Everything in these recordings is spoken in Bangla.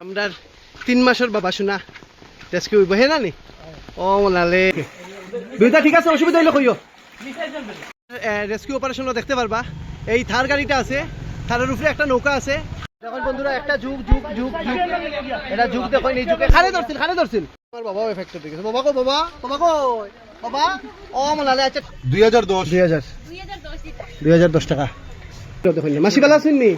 আমরা তিন মাসের বাবা শোনা। রেস্কিউ হইব হে নানি? ও মনালে দুইটা ঠিক আছে অসুবিধা হইলে কইও। রেস্কিউ অপারেশনও দেখতে পারবা। এই থার গাড়িটা আছে থারের উপরে একটা নৌকা আছে। দেখুন বন্ধুরা একটা যুগ যুগ যুগ যুগ। এটা যুগ দেখুন এই যুগে। খারে ধরছিল খারে ধরছিল। আমার বাবাও এফেক্ট হয়ে গেছে। বাবা কো বাবা? বাবা কই? বাবা? ও মনালে আচ্ছা। দুই হাজার দশ। দুই হাজার। দুই হাজার দশ টাকা। শুননি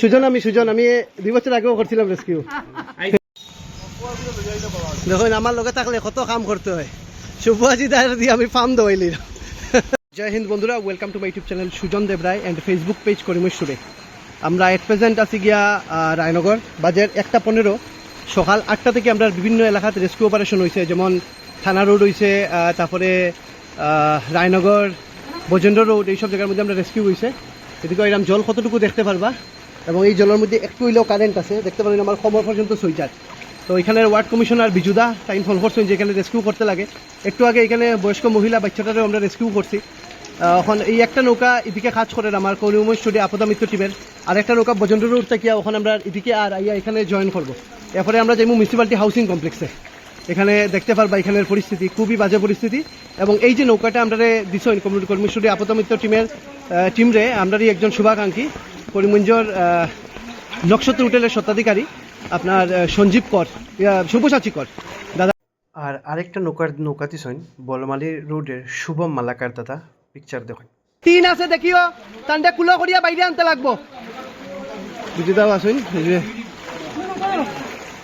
সুজন আমি সুজন। আমি দুই আগেও করছিলাম রেস্কিউ আমার লগে থাকলে কত কাম করতে হয়। দিয়ে আমি জয় হিন্দ বন্ধুরা welcome to my YouTube channel Sujan Debroy and Facebook page করিমেশ্বরে আমরা এট প্রেজেন্ট আছি গিয়া রায়নগর বাজের একটা পনেরো। সকাল আটটা থেকে আমরা বিভিন্ন এলাকাত রেস্কিউ অপারেশন হয়েছে যেমন থানা রোড হয়েছে তারপরে রায়নগর বজেন্দ্র রোড, এইসব জায়গার মধ্যে আমরা রেস্কিউ হয়েছে এদিকে এরকম জল কতটুকু দেখতে পারবা? এবং এই জলের মধ্যে একটু হইলেও কারেন্ট আছে। দেখতে পারেন আমার কমর পর্যন্ত সুইচার তো এখানের ওয়ার্ড কমিশনার বিজুদা টাইম ফোন করছেন যে এখানে রেস্কিউ করতে লাগে। একটু আগে এখানে বয়স্ক মহিলা বাচ্চাটারও আমরা রেস্কিউ করছি। এখন এই একটা নৌকা এদিকে কাজ করে আমার কলিউম স্টুডিও আপদা মিত্র টিমের। আর একটা নৌকা বজেন্দ্র রোড থেকে ওখানে আমরা এদিকে আর আইয়া এখানে জয়েন করব। এরপরে আমরা যাইমু মিউনিসিপ্যালিটি হাউসিং কমপ্লেক্সে এখানে দেখতে পারবা এখানের পরিস্থিতি খুবই বাজে পরিস্থিতি। এবং এই যে নৌকাটা আমরা দিচ্ছেন কমিউনিটি কর্মী আপদা মিত্র টিমের টিমরে আমরারই একজন শুভাকাঙ্ক্ষী করিমগঞ্জর নক্ষত্র হোটেলের স্বত্বাধিকারী আপনার সঞ্জীব কর শুভসাচী কর। দাদা আর আরেকটা নৌকার নৌকা দিছেন বলমালি রোডের শুভম মালাকার দাদা পিকচার দেখুন। তিন আছে দেখিও তান্ডে কুলো করিয়া বাইরে আনতে লাগবো। বুঝি দাও আসুন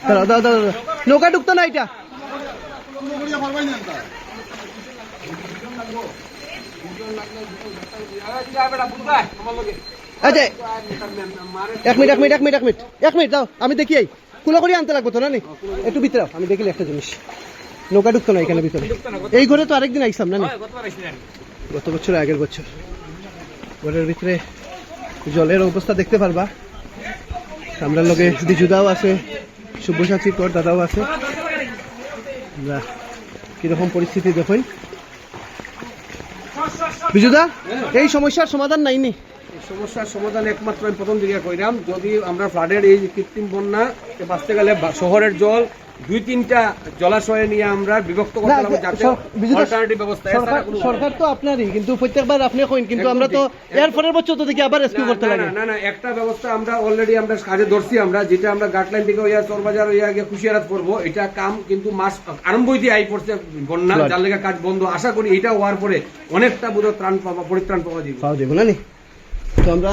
দাঁড়াও, দাঁড়াও। নৌকা ঢুকতো না এটা এক মিনিট এক মিনিট এক মিনিট এক মিনিট এক মিনিট, দাও, আমি দেখি এই। কুলো করে আনতে লাগবো তো না একটু ভিতরে আমি দেখিলে একটা জিনিস। নৌকা ঢুকতো না এখানে ভিতরে? এই ঘরে তো আরেকদিন আইসাম না? গত বছর আগের বছর। ঘরের ভিতরে জলের অবস্থা দেখতে পারবা। আমরা লগে বিজুদাও আছে শুভ শুভসাচী কর দাদাও আছে। আমরা কীরকম পরিস্থিতি দেখুন। বিজুদা, এই সমস্যার সমাধান নাই নি? সমস্যার সমাধান একমাত্র আমি প্রথম দিকে কইরাম। যদি আমরা ফ্লাডের এই কৃত্রিম বন্যা বাঁচতে গেলে শহরের জল দুই তিনটা জলাশয়ে নিয়ে আমরা বিভক্ত করতে না, যাতে অল্টারনেটিভ ব্যবস্থা সরকার তো আপনারই কিন্তু প্রত্যেকবার আপনি কইন কিন্তু আমরা তো এর পরের বছর তো দেখি আবার রেস্কিউ করতে না, লাগে। না, একটা ব্যবস্থা আমরা অলরেডি আমরা কাজে ধরছি আমরা যেটা আমরা গাটলাইন থেকে চরবাজার ইয়া গিয়ে খুশিয়ারাত করব এটা কাম কিন্তু মাস আরম্ভ হইতে আই পড়ছে বন্যা. যার লেগে কাজ বন্ধ। আশা করি এটা হওয়ার পরে অনেকটা বোধ ত্রাণ পাওয়া পরিত্রাণ পাওয়া যাবে। পাওয়া যাবে নি? তো আমরা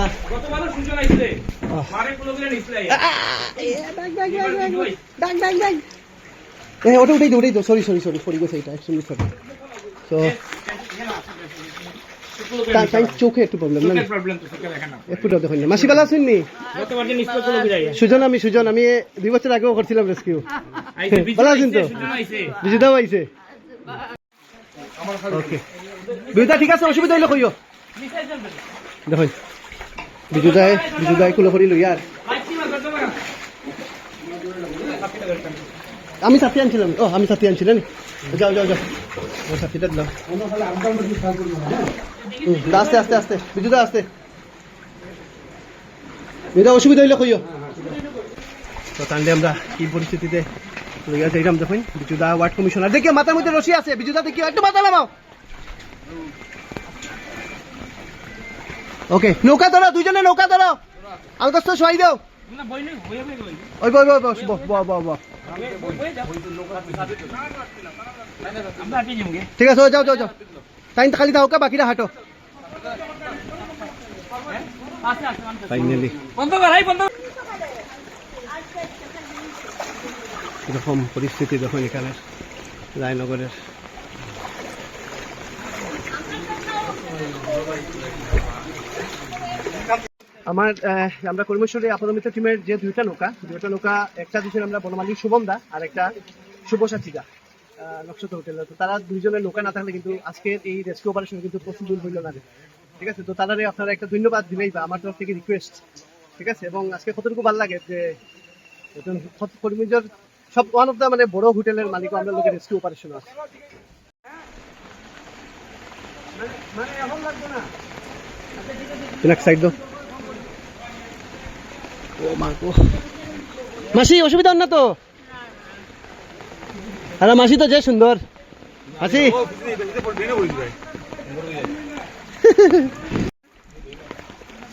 ওটা উঠাই দো উঠাই দো সরি সরি সরি পড়ে গেছে এটা অ্যাকচুয়ালি সরি তো চোখে একটু প্রবলেম না? নি? তো একটু দেখুন মাসি বেলা শুননি? সুজন আমি সুজন আমি দুই বছর আগেও করছিলাম রেস্কিউ ভালো আছেন তো? আইছে ওকে দুইটা ঠিক আছে অসুবিধা হইলে কইও। দেখুন। বিজুদাই বিজুদাই কুলো করি লই আর আমি সাথে আনছিলাম। ও আমি সাথে আনছিলাম যাও যাও যাও। ও সাথীটা দাও আস্তে আস্তে আস্তে। বিজুদা আস্তে। বিজুদা অসুবিধা হইলে কইও। তো তাহলে আমরা কি পরিস্থিতিতে লইয়া যাইলাম দেখুন। বিজুদা ওয়ার্ড কমিশনার। দেখি মাথার মধ্যে রশি আছে। বিজুদা দেখি একটু মাথা নামাও। ওকে, নৌকা ধরো, দুজনে নৌকা ধরো। আলগস্ত শোয়াই দাও। ওই বই বই বস বহ ঠিক আছে যাও যাও যাও। টাইম খালি দাও বাকিরা হাঁটো। ফাইনালি এরকম পরিস্থিতি দেখুন এখানে, রায়নগরের। আমার আমরা কর্মেশ্বরী আপদমিত্র টিমের যে দুইটা নৌকা দুইটা নৌকা, একটা দিচ্ছেন আমরা বনমালী শুভমদা আর একটা শুভসাচিকা নক্ষত্র হোটেল। তো তারা দুইজনের নৌকা না থাকলে কিন্তু আজকের এই রেস্কিউ অপারেশন কিন্তু পসিবল হইল না ঠিক আছে? তো তারারে আপনারা একটা ধন্যবাদ দিলেই বা আমার তরফ থেকে রিকোয়েস্ট ঠিক আছে? এবং আজকে কতটুকু ভালো লাগে যে একজন কর্মীদের সব ওয়ান অফ দা মানে বড় হোটেলের মালিক আমরা লোকের রেস্কিউ অপারেশন আছে। সাইড দো। মাসি, অসুবিধা না তো? আরে মাসি তো যে সুন্দর। মাসি।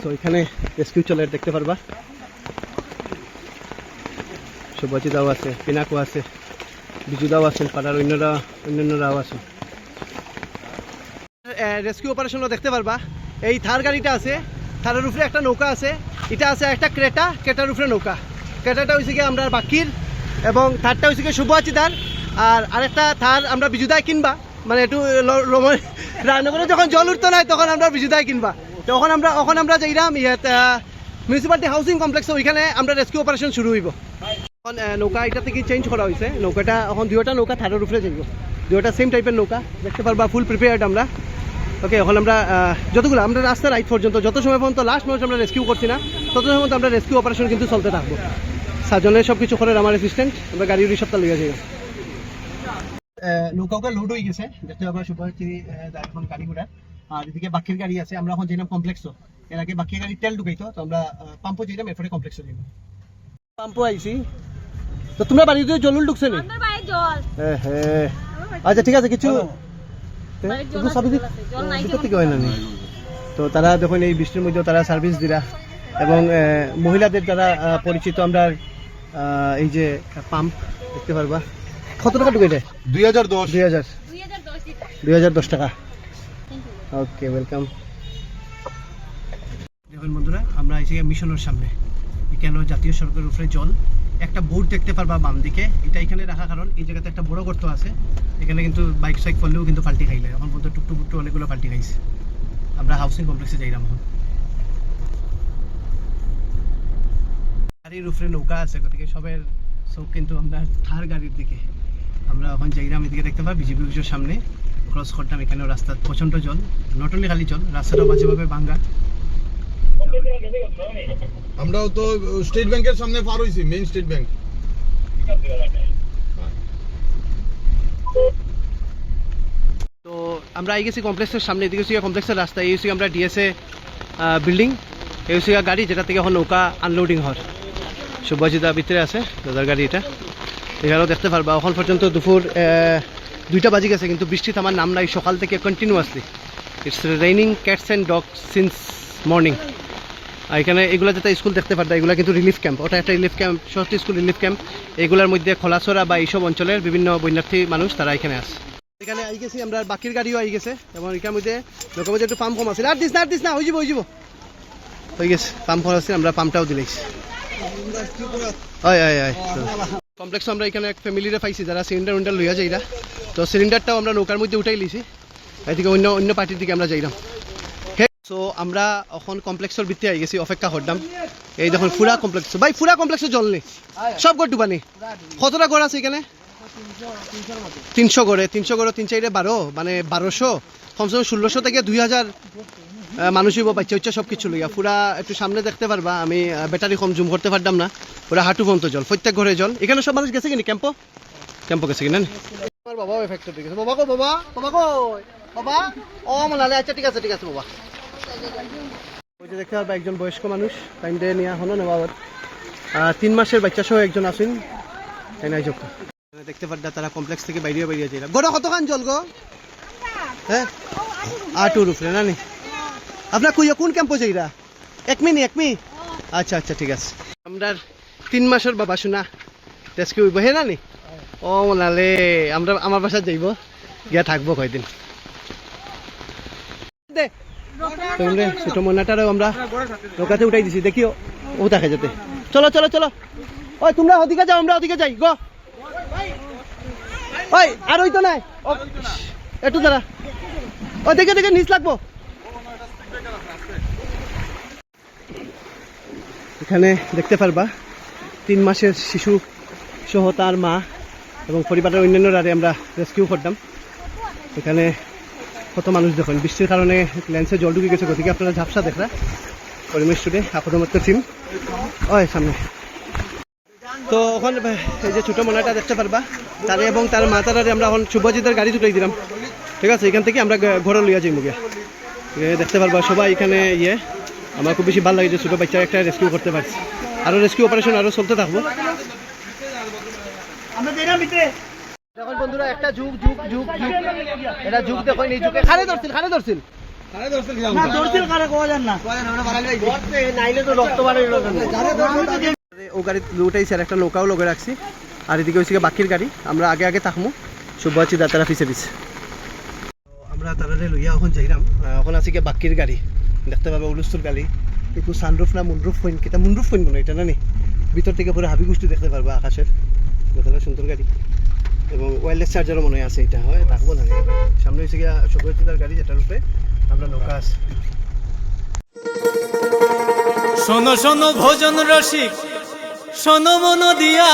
তো এখানে রেস্কিউ চলে, দেখতে পারবা। শুভজি দাও আছে, পিনাকু আছে, বিজু দাও আছেন পাড়ার অন্যরা, অন্যান্যরাও আছেন রেস্কিউ অপারেশনও দেখতে পারবা। এই থার গাড়িটা আছে, থারের উপরে একটা নৌকা আছে। এটা আছে একটা ক্রেটা ক্রেটার উপরে নৌকা। ক্রেটাটা হয়েছে গিয়ে আমরা বাকির এবং থারটা হয়েছে গিয়ে শুভ আচিদার আর আরেকটা থার আমরা বিজুদায় কিনবা। মানে একটু রম- যখন জল উঠতো নাই তখন আমরা বিজুদায় কিনবা। তখন আমরা তখন আমরা যাইরাম ইয়ে মিউনিসিপালিটি হাউসিং কমপ্লেক্স ওইখানে আমরা রেস্কিউ অপারেশন শুরু হইব। এখন নৌকা এটা থেকে চেঞ্জ করা হয়েছে নৌকাটা এখন দুইটা নৌকা থারের উপরে যাইব। দুইটা সেম টাইপের নৌকা। দেখতে পারবা ফুল প্রিপেয়ার্ড আমরা। ওকে এখন আমরা যতগুলো আমরা রাস্তা রাইট পর্যন্ত, যত সময় পর্যন্ত লাস্ট মানুষ আমরা রেস্কিউ করছি না তত সময় পর্যন্ত আমরা রেস্কিউ অপারেশন কিন্তু চলতে থাকব। সাজনে সব কিছু করে আমার অ্যাসিস্ট্যান্ট আমরা গাড়ি উড়ি সপ্তাহ লিয়ে যাই লোড হয়ে গেছে দেখতে পাবো শুভরাত্রি এখন গাড়ি ঘোড়া। আর এদিকে বাকির গাড়ি আছে আমরা এখন যেলাম কমপ্লেক্সও এর আগে বাকি গাড়ি তেল ঢুকাইতো তো আমরা পাম্পও যেলাম এরপরে কমপ্লেক্সও পাম্পও আইছি। তো তোমরা বাড়িতে জলুল ঢুকছে নি? আচ্ছা ঠিক আছে কিছু? তো তারা দেখুন এই বৃষ্টির মধ্যেও তারা সার্ভিস দিরা। এবং মহিলাদের দ্বারা পরিচিত আমরা এই যে পাম্প দেখতে পারবা। কত টাকা ঢুকে যায় দুই হাজার দশ। দুই হাজার। দুই হাজার দশ টাকা। Okay welcome. দেখুন বন্ধুরা আমরা এসে মিশনের সামনে। এখানে জাতীয় সড়কের উপরে জল। একটা বোর্ড দেখতে পারবা বাম দিকে। এটা এখানে রাখা কারণ এই জায়গাতে একটা বড় গর্ত আছে। এখানে কিন্তু বাইক সাইক করলেও কিন্তু পাল্টি খাইলে এখন পর্যন্ত টুকটুক টুকটু অনেকগুলো পাল্টি খাইছে। আমরা হাউসিং কমপ্লেক্সে যাইলাম এখন। গাড়ির উপরে নৌকা আছে গতিকে সবের সব কিন্তু আমরা থার গাড়ির দিকে। আমরা এখন যাইলাম এদিকে দেখতে পাই বিজেপি অফিসের সামনে। ক্রস করতাম এখানেও রাস্তা প্রচণ্ড জল নট অনলি খালি জল রাস্তাটাও মাঝে ভাঙ্গা আমরাও তো স্টেট ব্যাংকের সামনে পার হইছি মেইন স্টেট ব্যাংক তো আমরা আই গেছি কমপ্লেক্সের সামনে এদিকে হচ্ছে কমপ্লেক্সের রাস্তা এই হচ্ছে আমরা ডিএসএ বিল্ডিং এই হচ্ছে গাড়ি যেটা থেকে এখন নৌকা আনলোডিং হয়। শুভজিদা ভিতরে আছে, দাদার গাড়ি এটা। এখানেও দেখতে পারবা এখন পর্যন্ত দুপুর দুইটা বাজি গেছে, কিন্তু বৃষ্টি থামার নাম নাই, সকাল থেকে continuously it's raining cats and dog since morning আর এখানে এগুলো যেটা স্কুল দেখতে পারতা এগুলো কিন্তু রিলিফ ক্যাম্প ওটা একটা relief camp Saraswati school relief camp Kholachhara মধ্যে খোলাছড়া বা এইসব অঞ্চলের বিভিন্ন বন্যার্থী মানুষ তারা এখানে আসে এখানে আই গেছি আমরা, বাকির গাড়িও আই গেছে। এবং এখানের মধ্যে লোকের মধ্যে একটু পাম্প কম আছে। আর দিস না, আর দিস না, হয়ে যাব হয়ে যাব। হয়ে গেছে পাম্প কম আছে, আমরা পাম্পটাও দিলেছি হয় কমপ্লেক্স আমরা এখানে এক ফ্যামিলিরে পাইছি, যারা সিলিন্ডার উইন্ডার লইয়া যাইরা। তো সিলিন্ডারটাও আমরা নৌকার মধ্যে উঠাই লিছি এদিকে অন্য অন্য পার্টির দিকে আমরা যাইলাম। সো আমরা এখন কমপ্লেক্সের ভিত্তি আই গেছি, অপেক্ষা করতাম এই দেখুন ফুরা কমপ্লেক্স ভাই ফুরা কমপ্লেক্সে জল নেই। সব ঘর ডুবানি। কতটা ঘর আছে এখানে? তিনশো গড়ে তিনশো গড়ে তিন চাইরে বারো মানে বারোশো কমসে কম ষোলোশো থেকে দুই হাজার আহ, মানুষ হইব বাচ্চা উচ্চা সব কিছু লইয়া। পুরা একটু সামনে দেখতে পারবা আমি ব্যাটারি কম জুম করতে পারতাম না। পুরা হাঁটু পর্যন্ত জল প্রত্যেক ঘরে জল। এখানে সব মানুষ গেছে কিনি ক্যাম্পো? ক্যাম্পো গেছে কিনা আমার বাবাও হয়ে গেছে। বাবা কো বাবা? বাবা কো বাবা? ও মনালে আচ্ছা ঠিক আছে ঠিক আছে বাবা। ওই যে দেখতে পারবা একজন বয়স্ক মানুষ টাইম দিয়ে নিয়ে হলো ওর। আহ, তিন মাসের বাচ্চা সহ একজন আসুন তাই নাই চোখ দেখতে পারদা তারা কমপ্লেক্স থেকে বাইরে বাইরে যাই গড় কতখান জল গো? হ্যাঁ? আটুর উপরে না নি? আপনার কুইয়া কোন ক্যাম্পে এক মিনি এক মি আচ্ছা আচ্ছা ঠিক আছে। আমরা তিন মাসের বাবা শোনা। টেস্কে উইব হে না নি ও মনালে আমরা আমার বাসায় যাইব, গিয়া থাকব কয়দিন। ছোট মনাটারও আমরা নৌকাতে উঠাই দিছি, দেখিও, ও দেখা যেতে। চলো চলো চলো। ওই, তোমরা ওদিকে যাও, আমরা ওদিকে যাই, গো। ওই, আর ওই তো নাই। একটু দাঁড়া। ও দেখে দেখে নিচ লাগবো। এখানে দেখতে পারবা, তিন মাসের শিশু সহ তার মা এবং পরিবারের অন্যান্যরা আমরা রেস্কিউ করতাম। এখানে কত মানুষ দেখুন, বৃষ্টির কারণে লেন্সে জল ঢুকে গেছে গতিকে আপনারা ঝাপসা দেখরা। পরিমেশ স্টুডে আপদমত্ত টিম ওই সামনে। তো ওখানে এই যে ছোটো মনাটা দেখতে পারবা, তারে এবং তার মা তারারে আমরা এখন শুভজিতের গাড়ি ঢুকাই দিলাম। ঠিক আছে, এখান থেকে আমরা ঘরে লইয়া যাই মুগে দেখতে পারবা সবাই এখানে ইয়ে। আমার খুব বেশি ভালো লাগে যে ছোটো বাচ্চা একটা রেস্কিউ করতে পারছি। আরও রেস্কিউ অপারেশন আরও চলতে থাকব। দেখুন বন্ধুরা একটা যুগ যুগ যুগ যুগ। এটা যুগ দেখুন এই যুগে। খারে ধরছিল খারে ধরছিল? ও গাড়ি লুটাইছে আর একটা নৌকাও লগে রাখছি। আর এদিকে হচ্ছে গিয়ে বাকির গাড়ি। আমরা আগে আগে থাকব শুভ্রাচি দাতারা পিছে পিছে। আমরা তারারে লইয়া এখন যাইলাম এখন আছে বাকির গাড়ি। দেখতে পাবে উলুস্তুর গালি। একটু সানরুফ না মুন্ডরুফ পয়েন্ট কিটা মুন্ডরুফ পয়েন্ট মনে হয় এটা না নি? ভিতর থেকে পুরো হাবি গুষ্টি দেখতে পারবা আকাশের দেখতে সুন্দর গাড়ি। এবং ওয়্যারলেস চার্জারও মনে আছে এটা, হয় থাকব না। সামনে হচ্ছে গিয়া শুভ্রাচিতার গাড়ি যেটার উপরে আমরা নৌকা আছে। শোনো শোনো, ভোজন রসিক শোনো মন দিয়া।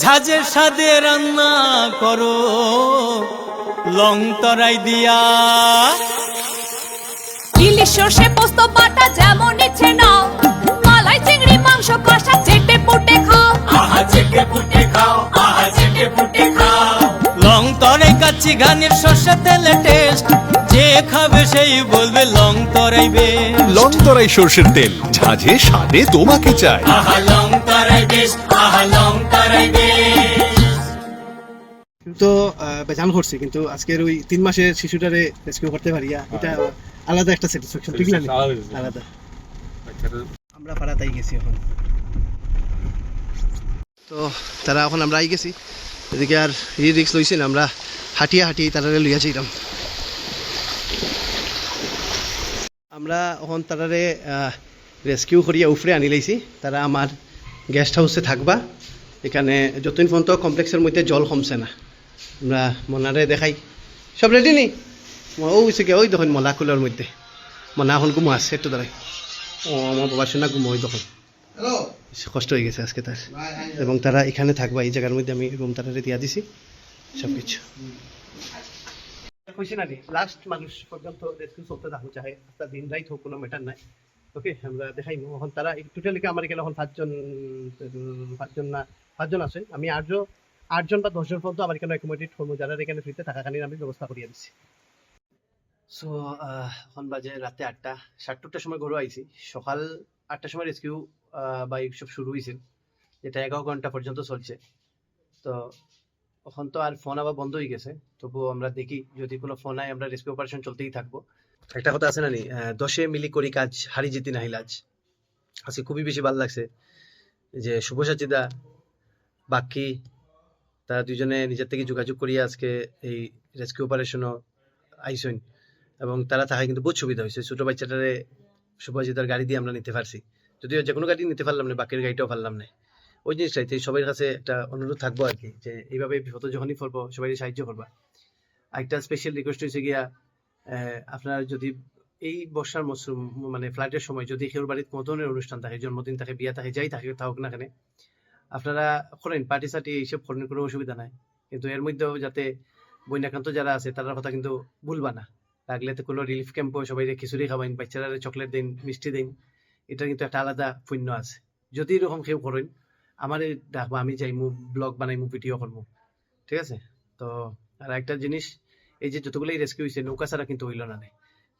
ঝাঁঝের সাদে রান্না করো লং তরাই দিয়া। সর্ষে পোস্ত বাটা যেমন ইচ্ছে নাও। মালাই চিংড়ি মাংস কষা চেটে পুটে খাও। আহা চেটে পুটে খাও আহা চেটে পুটে খাও। লং তরাই কাচ্চি গানের শস্য তেলে টেস্ট যে খাবে সেই বলবে লং তরাই বেশ লং তরাই সর্ষের তেল ঝাঁঝে স্বাদে তোমাকে চাই। আহা লং তরাই বেশ আহা লং তরাই বেশ তো বেজান করছি কিন্তু আজকের ওই তিন মাসের শিশুটারে রেস্কিউ করতে পারিয়া এটা আলাদা একটা স্যাটিসফ্যাকশন ঠিক না আলাদা আমরা পাড়াতাই গেছি এখন। তো তারা এখন আমরা আই গেছি। এদিকে আর ই রিক্স লইছি না আমরা হাঁটিয়ে হাঁটিয়ে তারারে লইয়া যাইলাম আমরা এখন তারারে রেস্কিউ করিয়া উফরে আনি লাইছি। তারা আমার গেস্ট হাউসে থাকবা। এখানে যতদিন পর্যন্ত কমপ্লেক্সের মধ্যে জল কমছে না আমরা মনারে দেখাই। সব রেডি নি? ও হয়েছে কি ওই দেখুন মলা কুলার মধ্যে। মনা এখন ঘুমো আছে একটু দাঁড়াই ও আমার বাবা শোনা ঘুমো ওই দেখুন। কষ্ট হয়ে গেছে আজকে তার এবং তারা এখানে থাকবা এই জায়গার মধ্যে আমি রুম তারা দিয়া দিছি। সব কিছু। খুশি না লাস্ট মানুষ পর্যন্ত রেস্কিউ চলতে চাহে আপনার দিন রাইত হোক কোনো ম্যাটার নাই। ওকে আমরা দেখাই এখন তারা টোটালি আমার এখানে এখন পাঁচজন পাঁচজন না পাঁচজন আছে। আমি আটজন আটজন বা দশজন পর্যন্ত আমার এখানে অ্যাকোমোডেট করব যারা এখানে ফ্রিতে থাকাকালীন আমি ব্যবস্থা করিয়ে দিচ্ছি সো এখন বাজে রাতে আটটা। সাড়ে দুটার সময় ঘরে আইছি। সকাল আটটার সময় রেস্কিউ বা এইসব শুরু হয়েছিল যেটা এগারো ঘণ্টা পর্যন্ত চলছে। তো এখন তো আর ফোন আবার বন্ধ হয়ে গেছে। তবুও আমরা দেখি, যদি কোনো ফোন আয়, আমরা রেস্কিউ অপারেশন চলতেই থাকব। একটা কথা আছে না নি? দশে মিলি করি কাজ, হারি জিতি নাহি লাজ। আজকে খুবই বেশি ভালো লাগছে যে শুভসাচিদা, বাকি, তারা দুজনে নিজের থেকে যোগাযোগ করিয়ে আজকে এই রেস্কিউ অপারেশনও আইসইন। এবং তারা থাকায় কিন্তু বহুত সুবিধা হয়েছে। ছোট বাচ্চাটারে শুভজিতার গাড়ি দিয়ে আমরা নিতে পারছি। যদিও যে কোনো গাড়ি নিতে পারলাম না, বাকির গাড়িটাও পারলাম না। ওই জিনিসটাই, তো সবার কাছে একটা অনুরোধ থাকব আর কি, যে এইভাবে বিপদ যখনই পড়ব সবাই সাহায্য করবা। আরেকটা স্পেশাল রিকোয়েস্ট হয়েছে গিয়া আপনার যদি এই বর্ষার মৌসুম মানে ফ্লাইটের সময় যদি কেউ বাড়িতে কোনো ধরনের অনুষ্ঠান থাকে, জন্মদিন থাকে, বিয়া থাকে, যাই থাকে, থাকুক না কেন, আপনারা করেন পার্টি সার্টি এইসব করেন, কোনো অসুবিধা নাই। কিন্তু এর মধ্যেও যাতে বন্যাক্রান্ত যারা আছে তার কথা কিন্তু ভুলবা না। লাগলে তো কোনো রিলিফ ক্যাম্পও সবাই খিচুড়ি খাওয়াইন বাচ্চারা চকলেট দিন, মিষ্টি দিন, এটা কিন্তু একটা আলাদা পুণ্য আছে। যদি এরকম কেউ করেন, আমার ডাকবো, আমি যাইমু ব্লগ বানাইমু ভিডিও করব ঠিক আছে? তো আর একটা জিনিস, এই যে যতগুলোই রেস্কিউ হয়েছে নৌকা ছাড়া কিন্তু হইল না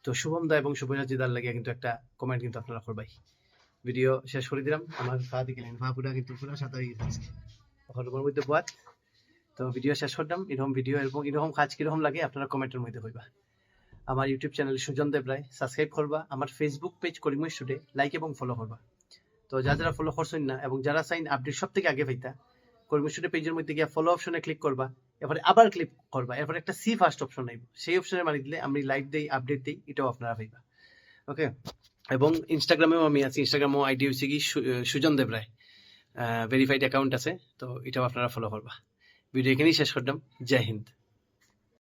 তো শুভম দা এবং শুভরাজিদার লাগিয়া কিন্তু একটা কমেন্ট কিন্তু আপনারা করবাই ভিডিও শেষ করে দিলাম। আমার ফা দিকে ফা পুরা কিন্তু পুরা সাদা হয়ে গেছে রুমের মধ্যে বাদ তো ভিডিও শেষ করলাম। এরকম ভিডিও এবং এরকম কাজ কীরকম লাগে, আপনারা কমেন্টের মধ্যে কইবা। আমার YouTube channel Sujan Deb Roy. Subscribe করবা। আমার ফেসবুক পেজ করিমই স্টুডে লাইক এবং ফলো করবা। তো যারা যারা ফলো করছেন না এবং যারা চাইন আপডেট সব থেকে আগে পাইতা কর্মী স্টুডে পেজের মধ্যে গিয়ে ফলো অপশনে ক্লিক করবা। এরপরে আবার ক্লিক করবা। এরপরে একটা সি ফার্স্ট অপশন আইব। সেই অপশনে মারি দিলে আমি লাইভ দেই আপডেট দেই, এটাও আপনারা পাইবা। ওকে এবং ইনস্টাগ্রামেও আমি আছি। ইনস্টাগ্রামও আইডি হচ্ছে কি সুজন দেব রায়। ভেরিফাইড অ্যাকাউন্ট আছে। তো এটাও আপনারা ফলো করবা। ভিডিও এখানেই শেষ করলাম। জয় হিন্দ।